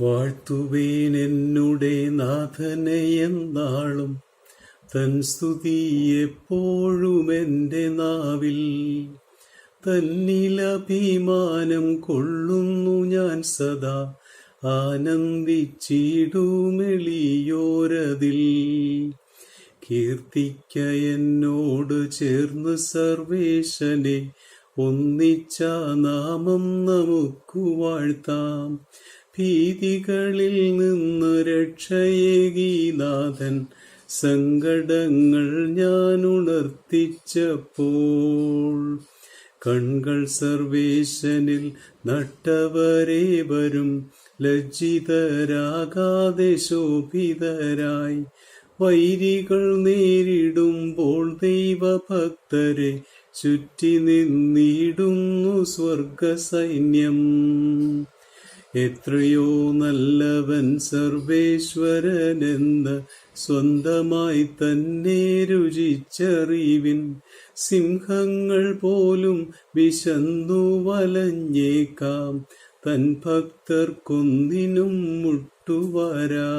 വാഴ്ത്തുവേൻ എന്നുടെ നാഥനെ എന്നാളും തൻ സ്തുതി എപ്പോഴും എന്റെ നാവിൽ. തന്നിലഭിമാനം കൊള്ളുന്നു ഞാൻ സദാ. ആനന്ദിച്ചിടുമെളിയോരതിൽ. കീർത്തിക്ക എന്നോട് ചേർന്ന് സർവേശനെ ഒന്നിച്ച നാമം നമുക്ക് വാഴ്ത്താം. ഭീതികളിൽ നിന്ന് രക്ഷയേകീനാഥൻ സങ്കടങ്ങൾ ഞാൻ ഉണർത്തിച്ചപ്പോൾ കൺകൾ സർവേശനിൽ നട്ടവരെ വരും. ലജ്ജിതരാകാതെ ശോഭിതരായി വൈരികൾ നേരിടുമ്പോൾ ദൈവഭക്തരെ ചുറ്റി നിന്നിടുന്നു സ്വർഗസൈന്യം. എത്രയോ നല്ലവൻ സർവേശ്വരനെന്ന് സ്വന്തമായി തന്നെ രുചിച്ചറിവിൻ സിംഹങ്ങൾ പോലും വിശന്നു വലഞ്ഞേക്കാം. തൻ ഭക്തർക്കൊന്നിനും മുട്ടുവരാ.